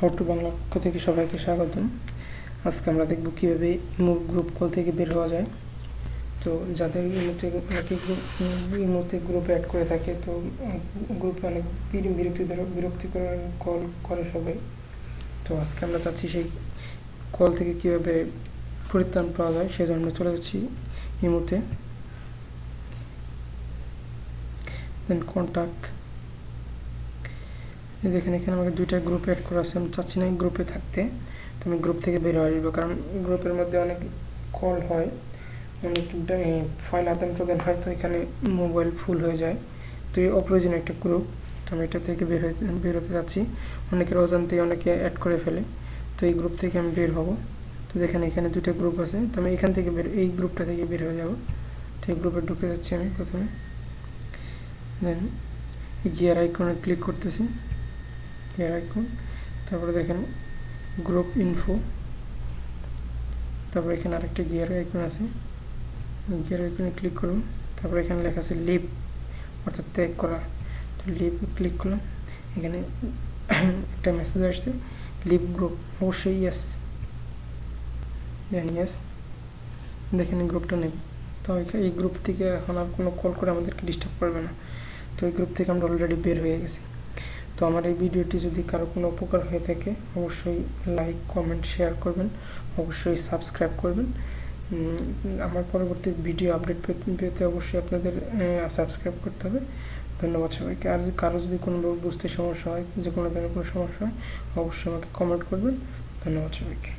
How to Bangla পক্ষ থেকে সবাইকে স্বাগতম। আজকে আমরা দেখব কীভাবে ইমো গ্রুপ কল থেকে বের হওয়া যায়। তো যাদের ইমোতে ইমোতে গ্রুপে অ্যাড করে থাকে, তো গ্রুপে অনেক বির- বিরক্তিকর বিরক্তিকর কল করে সবাই। তো আজকে আমরা চাচ্ছি সেই কল থেকে কীভাবে পরিত্রাণ পাওয়া যায় সেজন্য আমরা চলে যাচ্ছি ইমোতে। দেন কন্ট্যাক্ট এই দেখেন, এখানে আমাকে দুইটা গ্রুপ অ্যাড করা আছে। আমি চাচ্ছি না গ্রুপে থাকতে, তো আমি গ্রুপ থেকে বের হয়ে আসব। কারণ গ্রুপের মধ্যে অনেক কল হয়, অনেক ফাইল আদান প্রদান হয়, তো এখানে মোবাইল ফুল হয়ে যায়। তো এই অপ্রয়োজনীয় একটা গ্রুপ তো আমি এটা থেকে বের হয়ে বেরোতে যাচ্ছি অনেকের অজান্তে অনেকে অ্যাড করে ফেলে, তো এই গ্রুপ থেকে আমি বের হব। তো দেখেন, এখানে দুটো গ্রুপ আছে, তো আমি এখান থেকে বের, এই গ্রুপটা থেকে বের হয়ে যাব। তো এই গ্রুপে ঢুকে যাচ্ছি আমি প্রথমে। দেন গিয়ার আইকনে ক্লিক করতেছি। গিয়ার আইকন তারপরে দেখেন গ্রুপ ইনফো তারপরে এখানে আরেকটা গিয়ার আইকন আছে। গিয়ার আইকনে ক্লিক করুন, তারপরে এখানে লেখা আছে লিভ অর্থাৎ ত্যাগ করা। তো লিভ ক্লিক করলাম, এখানে একটা মেসেজ আসছে লিভ গ্রুপ অবশ্যই ইয়েস দেন ইয়েস দেখেন গ্রুপটা নেই। তো এই গ্রুপ থেকে এখন আর কোনো কল করে আমাদেরকে ডিস্টার্ব করবে না। তো এই গ্রুপ থেকে আমরা অলরেডি বের হয়ে গেছি। তো আমার এই ভিডিওটি যদি কারও কোনো উপকার হয়ে থাকে, অবশ্যই লাইক কমেন্ট শেয়ার করবেন, অবশ্যই সাবস্ক্রাইব করবেন। আমার পরবর্তী ভিডিও আপডেট পেতে অবশ্যই আপনাদের সাবস্ক্রাইব করতে হবে। ধন্যবাদ সবাইকে। আর কারও যদি কোনো বুঝতে সমস্যা হয়, যে কোনো ধরনের কোনো সমস্যা হয়, অবশ্যই আমাকে কমেন্ট করবেন। ধন্যবাদ সবাইকে।